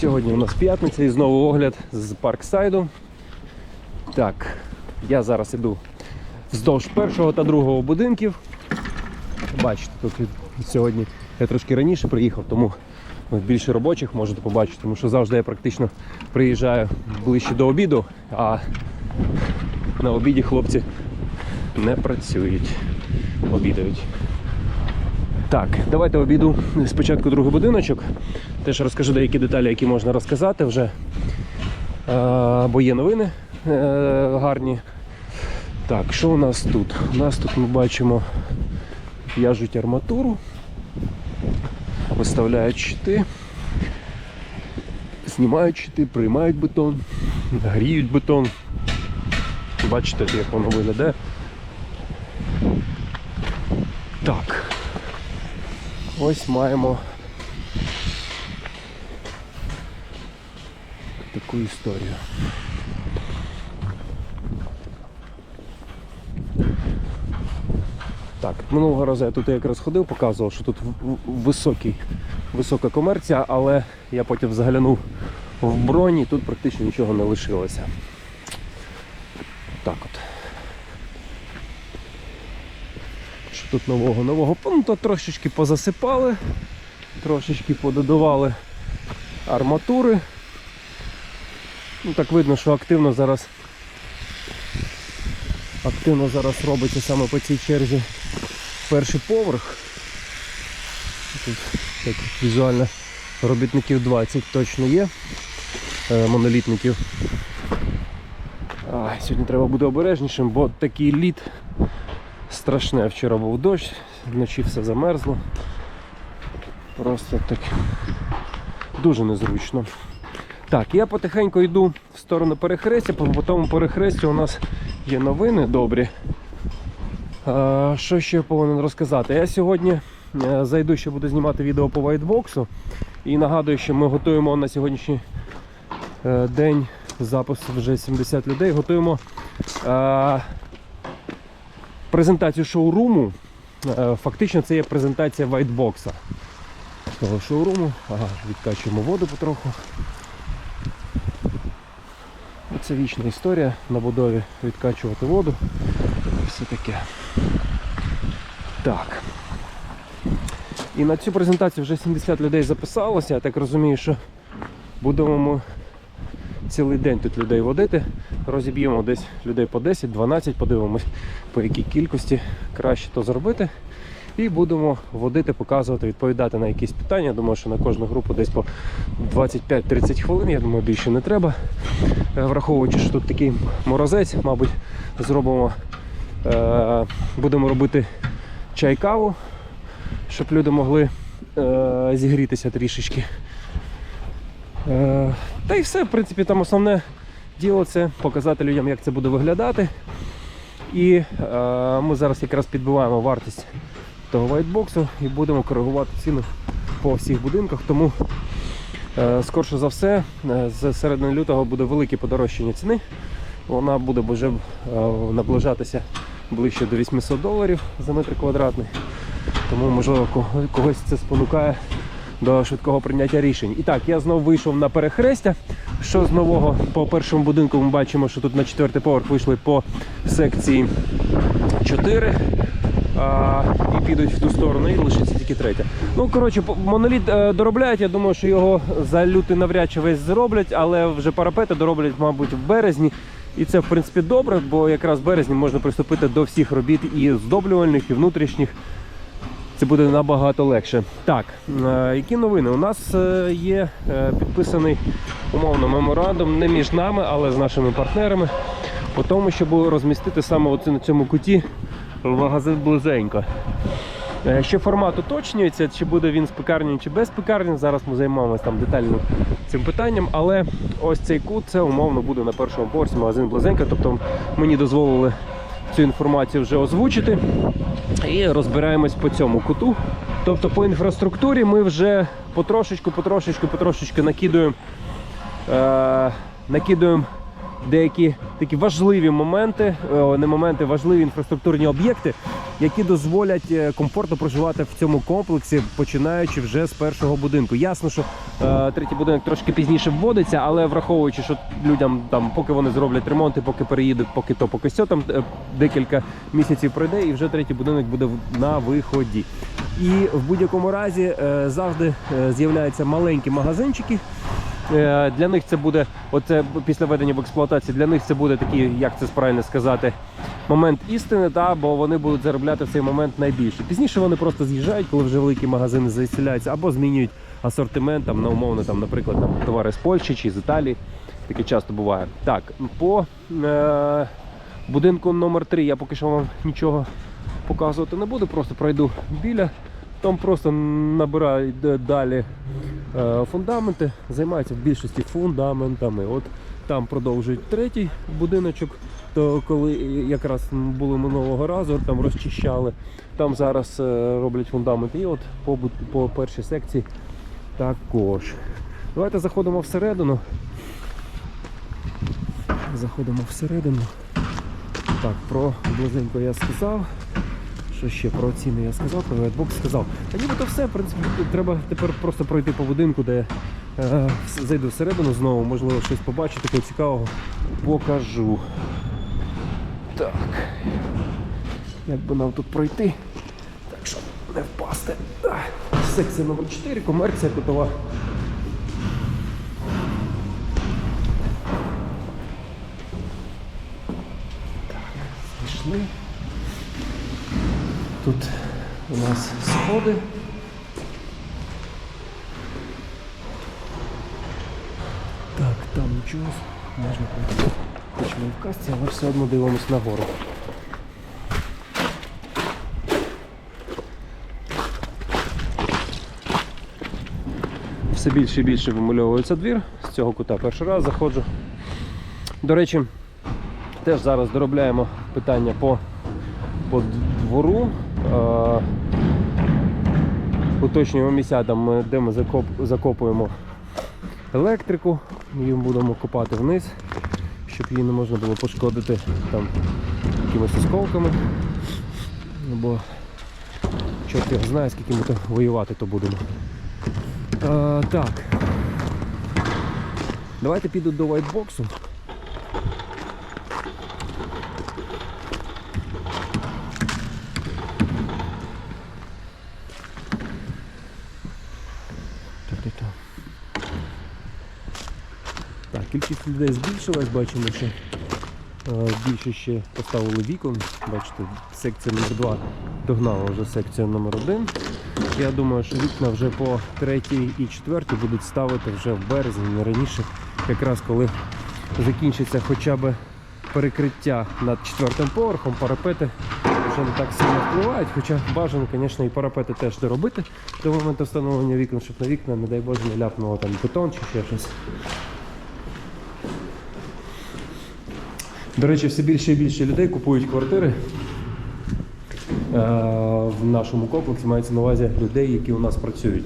Сьогодні у нас п'ятниця і знову огляд з парксайду. Так, я зараз іду вздовж першого та другого будинків. Бачите, тут сьогодні я трошки раніше приїхав, тому більше робочих можете побачити, тому що завжди я практично приїжджаю ближче до обіду, а на обіді хлопці не працюють, обідають. Так, давайте обіду спочатку другий будиночок. Теж розкажу деякі деталі, які можна розказати вже. Е, бо є новини е, гарні. Так, що у нас тут? У нас тут ми бачимо в'яжуть арматуру, виставляють щити, знімають щити, приймають бетон, гріють бетон. Бачите, як воно виглядає. Так. Ось маємо таку історію. Так, минулого разу я тут якраз ходив, показував, що тут високий, висока комерція, але я потім заглянув в броні, тут практично нічого не лишилося. Так от. Тут нового? Нового то трошечки позасипали, трошечки пододавали арматури. Ну, так видно, що активно зараз активно зараз робиться саме по цій черзі перший поверх. Тут так, візуально робітників 20 точно є, е, монолітників. А, сьогодні треба бути обережнішим, бо такий лід страшне. Вчора був дощ, вночі все замерзло. Просто так дуже незручно. Так, я потихеньку йду в сторону перехрестя, по тому перехресті у нас є новини добрі. А, що ще повинен розказати? Я сьогодні е, зайду, ще буду знімати відео по вайтбоксу. І нагадую, що ми готуємо на сьогоднішній е, день запис вже 70 людей. Готуємо е, презентацію шоуруму. Е, Фактично це є презентація вайтбокса. Того шоуруму. Ага, відкачуємо воду потроху. Це вічна історія на будові відкачувати воду. Все таке. Так. І на цю презентацію вже 70 людей записалося. Я так розумію, що будемо цілий день тут людей водити. Розіб'ємо десь людей по 10-12, подивимось по якій кількості краще то зробити. І будемо водити, показувати, відповідати на якісь питання. Думаю, що на кожну групу десь по 25-30 хвилин. Я думаю, більше не треба. Е, Враховуючи, що тут такий морозець, мабуть, зробимо, е, будемо робити чай-каву, щоб люди могли е, зігрітися трішечки. Та й все, в принципі, там основне діло це показати людям, як це буде виглядати. І е, ми зараз якраз підбиваємо вартість того вайтбоксу і будемо коригувати ціну по всіх будинках. Тому е, скорше за все, е, з середини лютого буде велике подорожчання ціни. Вона буде вже е, наближатися ближче до 800 доларів за метр квадратний. Тому, можливо, когось це спонукає до швидкого прийняття рішень. І так, я знову вийшов на перехрестя. Що з нового по першому будинку ми бачимо, що тут на четвертий поверх вийшли по секції 4 а, і підуть в ту сторону, і лишиться тільки третя. Ну, коротше, моноліт е, доробляють. Я думаю, що його за лютий навряд чи весь зроблять, але вже парапети дороблять, мабуть, в березні. І це, в принципі, добре, бо якраз в березні можна приступити до всіх робіт і здоблювальних, і внутрішніх. Це буде набагато легше. Так, е, які новини? У нас е, є е, підписаний умовно меморандум не між нами, але з нашими партнерами по тому, щоб розмістити саме на цьому куті магазин близенько. Ще формат уточнюється, чи буде він з пекарні, чи без пекарні. Зараз ми займаємося там детально цим питанням, але ось цей кут це умовно буде на першому поверсі магазин близенько. Тобто мені дозволили цю інформацію вже озвучити і розбираємось по цьому куту. Тобто по інфраструктурі ми вже потрошечку, потрошечку, потрошечку накидуємо, е, накидуємо деякі такі важливі моменти, е, не моменти, важливі інфраструктурні об'єкти, які дозволять е, комфортно проживати в цьому комплексі, починаючи вже з першого будинку. Ясно, що е, третій будинок трошки пізніше вводиться, але враховуючи, що людям там, поки вони зроблять ремонти, поки переїдуть, поки то, поки сьо, там декілька місяців пройде, і вже третій будинок буде на виході. І в будь-якому разі завжди з'являються маленькі магазинчики. Е, Для них це буде, оце після введення в експлуатацію, для них це буде такий, як це правильно сказати, момент істини, та, бо вони будуть заробляти в цей момент найбільше. Пізніше вони просто з'їжджають, коли вже великі магазини заселяються, або змінюють асортимент там, на умовно, там, наприклад, там, товари з Польщі чи з Італії. Таке часто буває. Так, по е, будинку номер 3 я поки що вам нічого показувати не буду, просто пройду біля. Там просто набирають далі фундаменти, займаються в більшості фундаментами. От там продовжують третій будиночок, то коли якраз були минулого разу, там розчищали. Там зараз е, роблять фундаменти. І от по, по першій секції також. Давайте заходимо всередину. Заходимо всередину. Так, про близенько я сказав. Що ще про ціни я сказав, про Redbox сказав. Та нібито все, в принципі, треба тепер просто пройти по будинку, де е, зайду всередину знову, можливо, щось побачу такого цікавого. Покажу. Так. Як би нам тут пройти? Так що не впасти. Секція номер 4 комерція котова. Так, зайшли. Тут у нас сходи. Так, там нічого можна пройти. Хоч ми в касці, але все одно дивимось нагору. Все більше і більше вимальовується двір. З цього кута перший раз заходжу. До речі, теж зараз доробляємо питання по по двору. Уточнюємо місця, там, де ми закоп, закопуємо електрику, її будемо копати вниз, щоб її не можна було пошкодити там якимись осколками. Бо чорт його знає, скільки ми то воювати то будемо. Е, так. Давайте піду до вайтбоксу. Кількість людей збільшилась, бачимо, що е, більше ще поставили вікон. Бачите, секція номер 2 догнала вже секцію номер 1 Я думаю, що вікна вже по третій і четвертій будуть ставити вже в березні, не раніше, якраз коли закінчиться хоча б перекриття над четвертим поверхом, парапети вже не так сильно впливають, хоча бажано, звісно, і парапети теж доробити до моменту встановлення вікон, щоб на вікна, не дай Боже, не ляпнуло там бетон чи ще щось. До речі, все більше і більше людей купують квартири е, в нашому комплексі. Мається на увазі людей, які у нас працюють.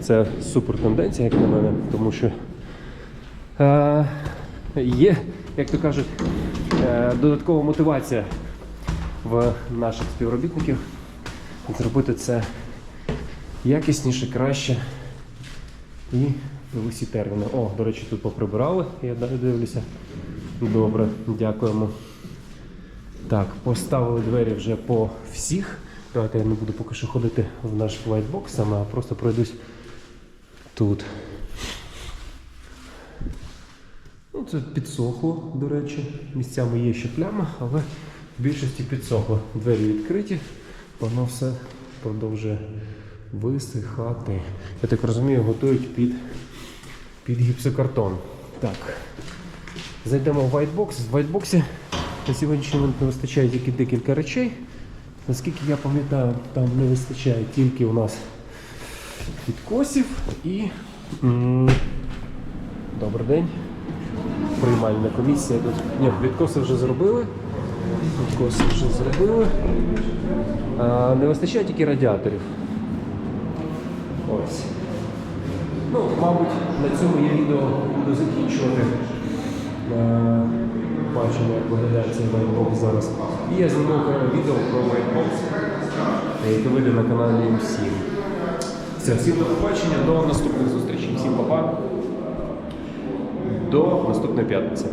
Це супер тенденція, як на мене, тому що е, є, як то кажуть, е, додаткова мотивація в наших співробітників зробити це якісніше, краще і в усі терміни. О, до речі, тут поприбирали, я далі дивлюся. Добре, дякуємо. Так, поставили двері вже по всіх. Давайте я не буду поки що ходити в наш флайтбокс, саме, а просто пройдусь тут. Ну, це підсохло, до речі. Місцями є ще пляма, але в більшості підсохло. Двері відкриті, воно все продовжує висихати. Я так розумію, готують під, під гіпсокартон. Так. Зайдемо в вайтбокс. В вайтбоксі на сьогоднішній момент не вистачає тільки декілька речей. Наскільки я пам'ятаю, там не вистачає тільки у нас підкосів і. Добрий день. Приймальна комісія тут. Ні, відкоси вже зробили. Відкоси вже зробили. А, не вистачає тільки радіаторів. Ось. Ну, мабуть, на цьому я відео буду закінчувати. Е, Бачимо, як виглядає цей вайбок зараз. І я зніму окреме відео про Whitebox, яке вийде на каналі М7. Все, всім до побачення, до наступних зустрічей. Всім па-па. До наступної п'ятниці.